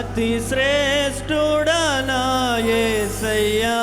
అతి శ్రేష్ఠుడనా సయ్యా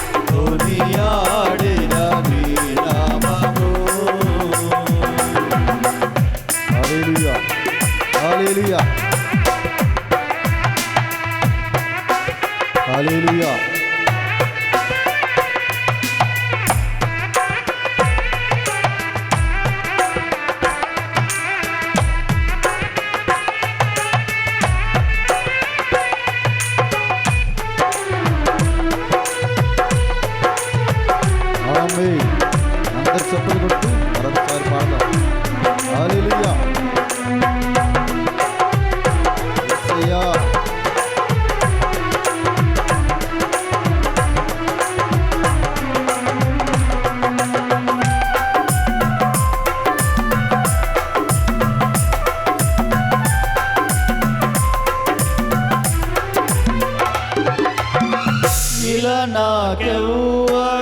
స్తుతి గానము ఇలా నాకెవ్వరు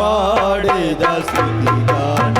பாடுதா சுதிதான்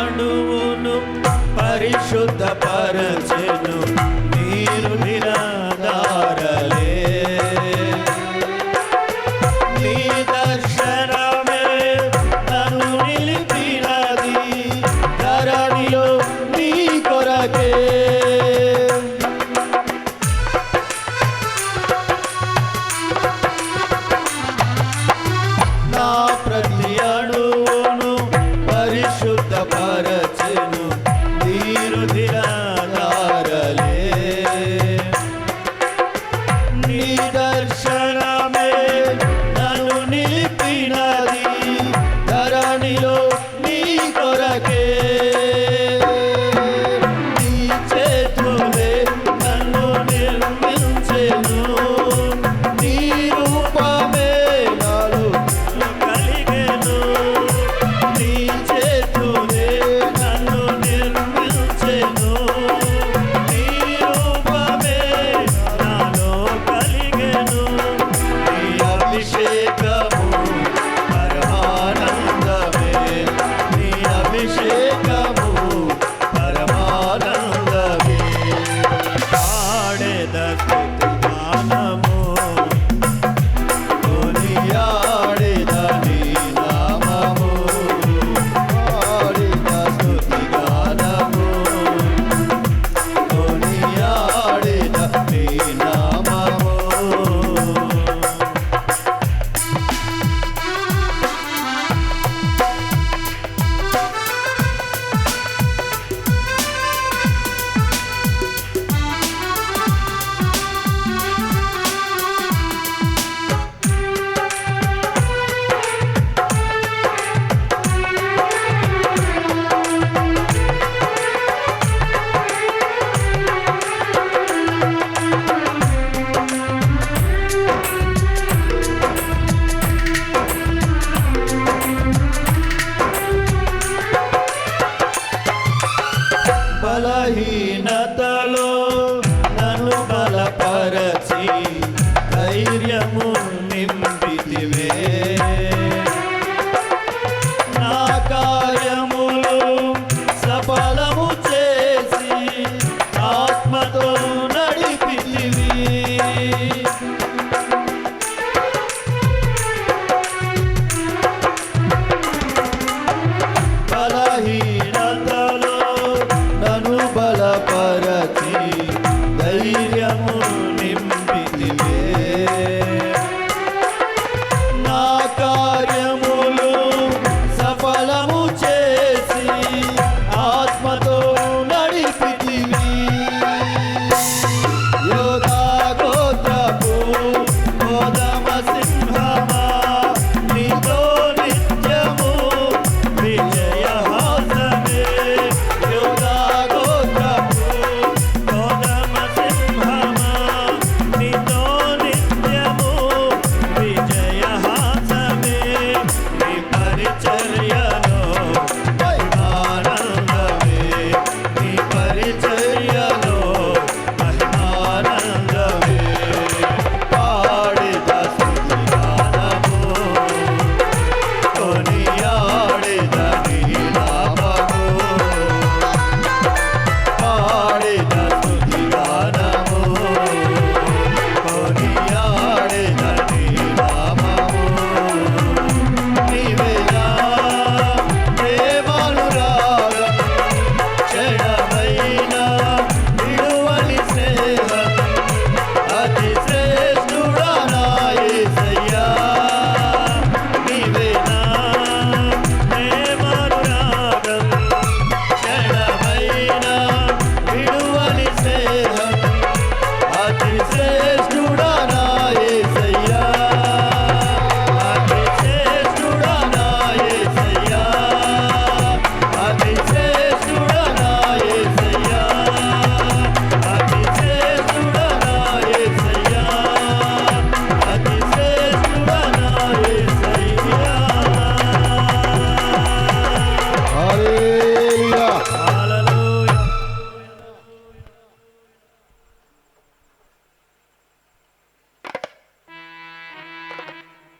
అణువును పరిశుద్ధపరచెను నీరు నిరాధారలే నీ దర్శనమే